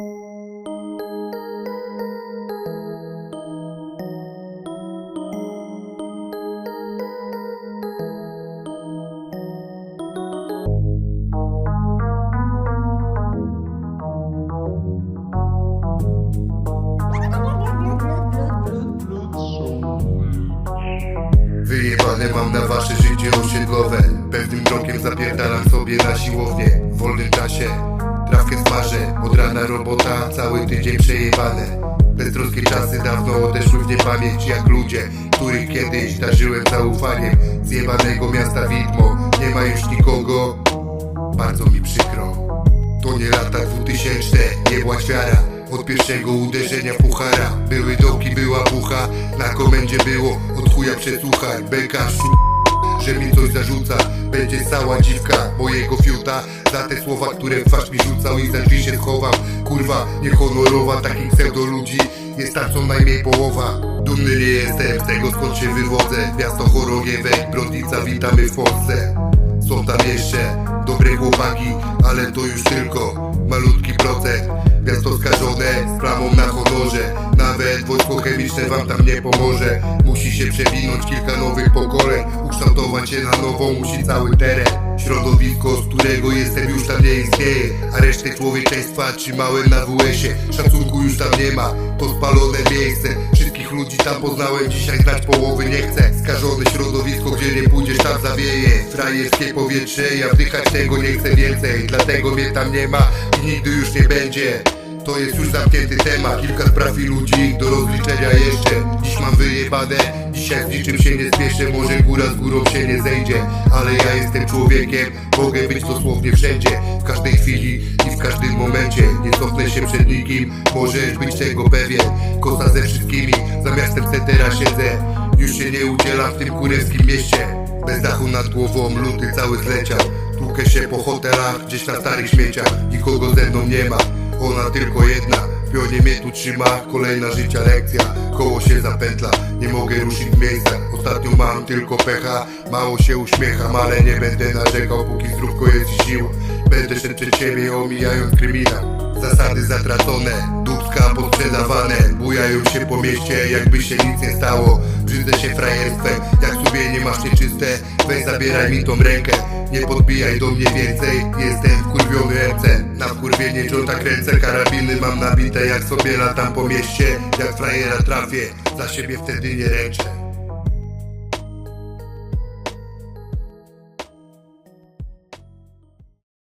Wyjebane mam na wasze życie osiedlowe Pewnym krokiem zapierdalam sobie na siłownię. W robota, cały tydzień przejebane. Beztroskie czasy dawno odeszły w niepamięć Jak ludzie, których kiedyś darzyłem zaufaniem. Zjebanego miasta widmo Nie ma już nikogo. Bardzo mi przykro. To nie lata dwutysięczne, nie była świara. Od pierwszego uderzenia puchara Były dołki, była pucha Na komendzie było, od chuja przesłuchań Beka szu że mi coś zarzuca. Będzie cała dziwka mojego fiuta. Za te słowa, które w twarz mi rzucał I za drzwi się schował Kurwa, niehonorowa takich pseudo ludzi Jest tam co najmniej połowa. Dumny nie jestem z tego skąd się wywodzę. Miasto Chorągiewek, Brodnica, witamy w Polsce. Są tam jeszcze dobre chłopaki, ale to już tylko malutki procent. Miasto skażone z plamą na honorze Nawet wojsko chemiczne wam tam nie pomoże. Musi się przewinąć kilka nowych pokoleń Ukształtować się na nowo musi cały teren. Środowisko, z którego jestem już tam nie istnieje A resztę człowieczeństwa trzymałem na WS-ie Szacunku już tam nie ma, to spalone miejsce. Wszystkich ludzi tam poznałem, dzisiaj znać połowy nie chcę. Skażone środowisko, gdzie nie pójdziesz tam zawieje. Frajerskie powietrze, ja wdychać tego nie chcę więcej Dlatego mnie tam nie ma. I nigdy już nie będzie to jest już zamknięty temat. Kilka spraw i ludzi do rozliczenia jeszcze. Dziś mam wyjebane, dzisiaj z niczym się nie spieszę. Może góra z górą się nie zejdzie. Ale ja jestem człowiekiem, mogę być dosłownie wszędzie. W każdej chwili i w każdym momencie. Nie cofnę się przed nikim, możesz być tego pewien. Kosa ze wszystkimi, za miastem se teraz siedzę. Już się nie udzielam w tym kurewskim mieście. Bez dachu nad głową, luty cały zleciał. Tłukę się po hotelach, gdzieś na starych śmieciach. Nikogo ze mną nie ma ona tylko jedna W pionie mnie tu trzyma. Kolejna życia lekcja Koło się zapętla. Nie mogę ruszyć z miejsca Ostatnio mam tylko pecha. Mało się uśmiecham Ale nie będę narzekał Póki zdrówko jest siła Będę szedł przed siebie Omijając kryminał Zasady zatracone, dubska podsprzedawane Bujają się po mieście, jakby się nic nie stało. Brzydzę się frajerstwem, jak sobie nie masz nieczyste Weź zabieraj mi tą rękę, nie podbijaj do mnie więcej. Jestem wkurwiony MC, na wkurwienie Johna kręcę. Karabiny mam nabite, jak sobie latam po mieście. Jak frajera trafię, za siebie wtedy nie ręczę